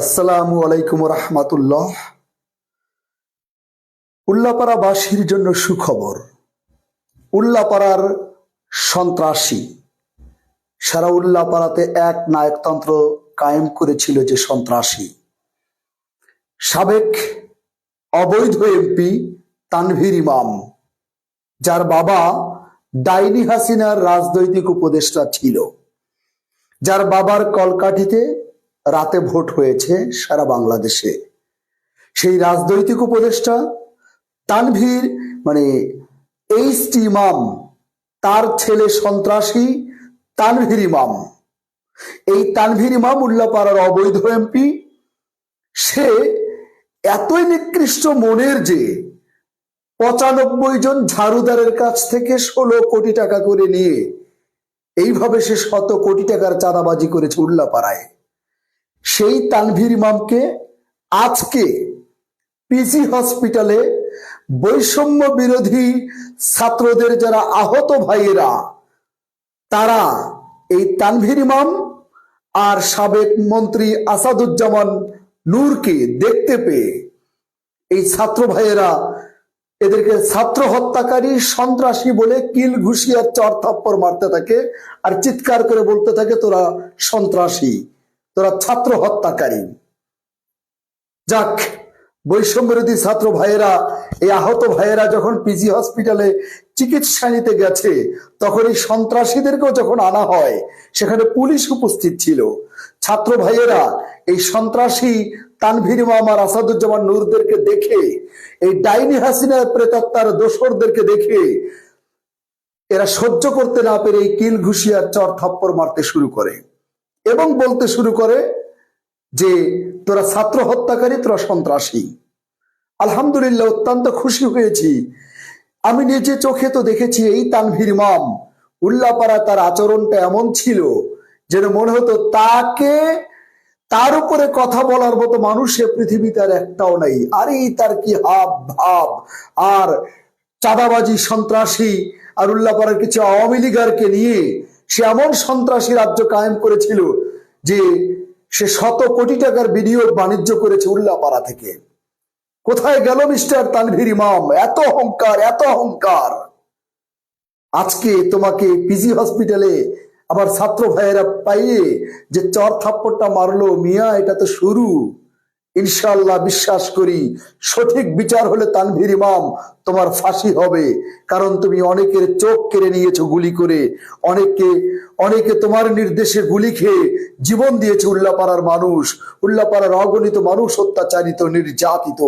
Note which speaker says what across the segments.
Speaker 1: আসসালামু আলাইকুম রহমাতুল্লাহ। উল্লাপাড়াবাসীর জন্য সুখবর, উল্লাপাড়ার সন্ত্রাসী। সারা উল্লাপাড়াতে এক নায়কতন্ত্র কায়েম করেছিল যে সন্ত্রাসী। সাবেক অবৈধ এমপি তানভীর ইমাম, যার বাবা ডাইনি হাসিনার রাজনৈতিক উপদেষ্টা ছিল, যার বাবার কলকাঠিতে রাতে ভোট হয়েছে সারা বাংলাদেশে। সেই রাজনৈতিক উপদেষ্টা তানভীর মানে এইচ টি ইমাম, তার ছেলে সন্ত্রাসী তানভীর ইমাম। এই তানভীর ইমাম উল্লাপাড়ার অবৈধ এমপি, সে এতই নিকৃষ্ট মনের যে পঁচানব্বই জন ঝাড়ুদারের কাছ থেকে ষোলো কোটি টাকা করে নিয়ে এইভাবে সে শত কোটি টাকার চাঁদাবাজি করেছে উল্লাপাড়ায়। সেই তানভীর ইমামকে আজকে পিজি হসপিটালে বৈষম্য বিরোধী ছাত্রদের যারা আহত ভাইয়েরা, তারা এই তানভীর ইমাম আর সাবেক মন্ত্রী আসাদুজ্জামান নূরকে দেখতে পেয়ে এই ছাত্র ভাইয়েরা এদেরকে ছাত্র হত্যাকারী সন্ত্রাসী বলে কিল ঘুষিয়ার চর থাপ্পড় মারতে থাকে আর চিৎকার করে বলতে থাকে তোরা সন্ত্রাসী। তোরা ছাত্র হত্যাকারী। যাক বৈষম্যবিরোধী ছাত্র ভাইয়েরা, এই আহত ভাইয়েরা যখন পিজি হসপিটালে চিকিৎসা নিতে গেছে, তখন এই সন্ত্রাসীদেরকেও যখন আনা হয়, সেখানে পুলিশ উপস্থিত ছিল। ছাত্র ভাইয়েরা, এই সন্ত্রাসী তানভীর মামার আসাদুজ্জামান নূরদেরকে দেখে, এই ডাইনি হাসিনা প্রেতাত্মার দোসরদেরকে দেখে, এরা সহ্য করতে না পেরে এই কিল ঘুষিয়ার চর থাপ্পড় মারতে শুরু করে। এবং বলতে শুরু করে যে তোরা ছাত্র হত্যাকারী, তোরা সন্ত্রাসী। আলহামদুলিল্লাহ, অত্যন্ত খুশি হয়েছি। আমি নিজে চোখে তো দেখেছি এই তানভীর ইমাম। উল্লাপাড়া তার আচরণটা এমন ছিল যেন মনে হতো তাকে তার উপরে কথা বলার মতো মানুষের পৃথিবীতে আর একটাও নাই। আরে, তার কি হাব ভাব? আর চাঁদাবাজি, সন্ত্রাসী, আর উল্লাপাড়ার কিছু আওয়ামী লীগারকে নিয়ে সে এমন সন্ত্রাসী রাজ্য কায়েম করেছিল যে সে শত কোটি টাকার বিনিয়োগ বাণিজ্য করেছে উল্লাপাড়া থেকে। কোথায় গেল মিস্টার তানভীর ইমাম? এত অহংকার এত অহংকার। আজকে তোমাকে পিজি হসপিটালে আবার ছাত্র ভাইয়েরা পাইয়ে যে চর থাপ্পড়টা মারলো, মিয়া, এটা তো শুরু। ইনশাল্লাহ বিশ্বাস করি, সঠিক বিচার হলে তানভীর ইমাম তোমার ফাঁসি হবে। কারণ তুমি অনেকের চোখ কেড়ে নিয়েছো গুলি করে অনেকে অনেকে তোমার নির্দেশে গুলি খেয়ে জীবন দিয়েছে উল্লাপাড়ার মানুষ। উল্লাপাড়ার অগণিত মানুষ অত্যাচারিত, নির্যাতিত।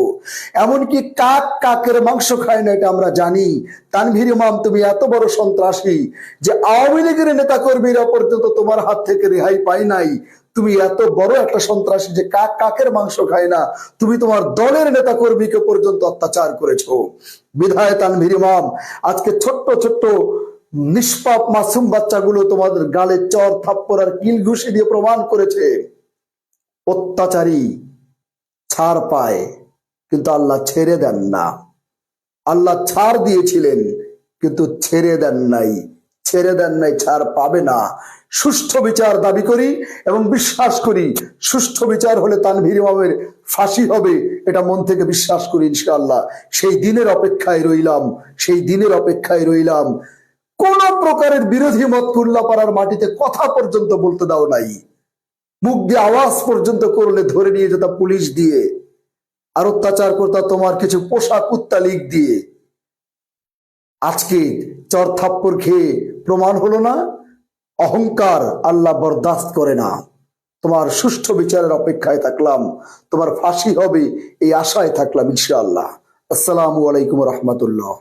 Speaker 1: এমনকি কাক কাকের মাংস খায় না, এটা আমরা জানি। তানভীর ইমাম, তুমি এত বড় সন্ত্রাসী যে আওয়ামী লীগের নেতা কর্মীরা পর্যন্ত তোমার হাত থেকে রেহাই পায় নাই। তুমি এত বড় একটা সন্ত্রাসী যে কাক কাকের মাংস খায় না, তুমি তোমার দলের নেতা কর্মীকে পর্যন্ত অত্যাচার করেছ। বিধায় তানভীর ইমাম, আজকে ছোট্ট ছোট্ট নিষ্পাপ মাসুম বাচ্চাগুলো তোমাদের গালে চর থাপ্পড় আর কিল ঘুষি দিয়ে প্রমাণ করেছে। অত্যাচারী ছাড় পায়, কিন্তু আল্লাহ ছেড়ে দেন না। আল্লাহ ছাড় দিয়েছিলেন, কিন্তু ছেড়ে দেন নাই। ছেড়ে দেন নাই, ছাড় পাবে না। সুষ্ঠু বিচার দাবি করি এবং বিশ্বাস করি, সুষ্ঠু বিচার হলে তানভীর ইমামের ফাঁসি হবে, এটা মন থেকে বিশ্বাস করি ইনশাআল্লাহ। সেই দিনের অপেক্ষায় রইলাম, সেই দিনের অপেক্ষায় রইলাম। কোন প্রকারের বিরোধী মত পাড়ার মাটিতে কথা পর্যন্ত বলতে দাও নাই। মুখ দিয়ে আওয়াজ পর্যন্ত করলে ধরে নিয়ে যেত পুলিশ দিয়ে, আর অত্যাচার করতা তোমার কিছু পোশাক কুত্তা লিগ দিয়ে। আজকে চর থাপ্পর খেয়ে প্রমাণ হলো না, অহংকার আল্লাহ বরদাস্ত করে না। তোমার সুষ্ঠু বিচারের অপেক্ষায় থাকলাম, তোমার ফাঁসি হবে এই আশায় থাকলাম ইনশাআল্লাহ। আসসালামু আলাইকুম রহমতুল্লাহ।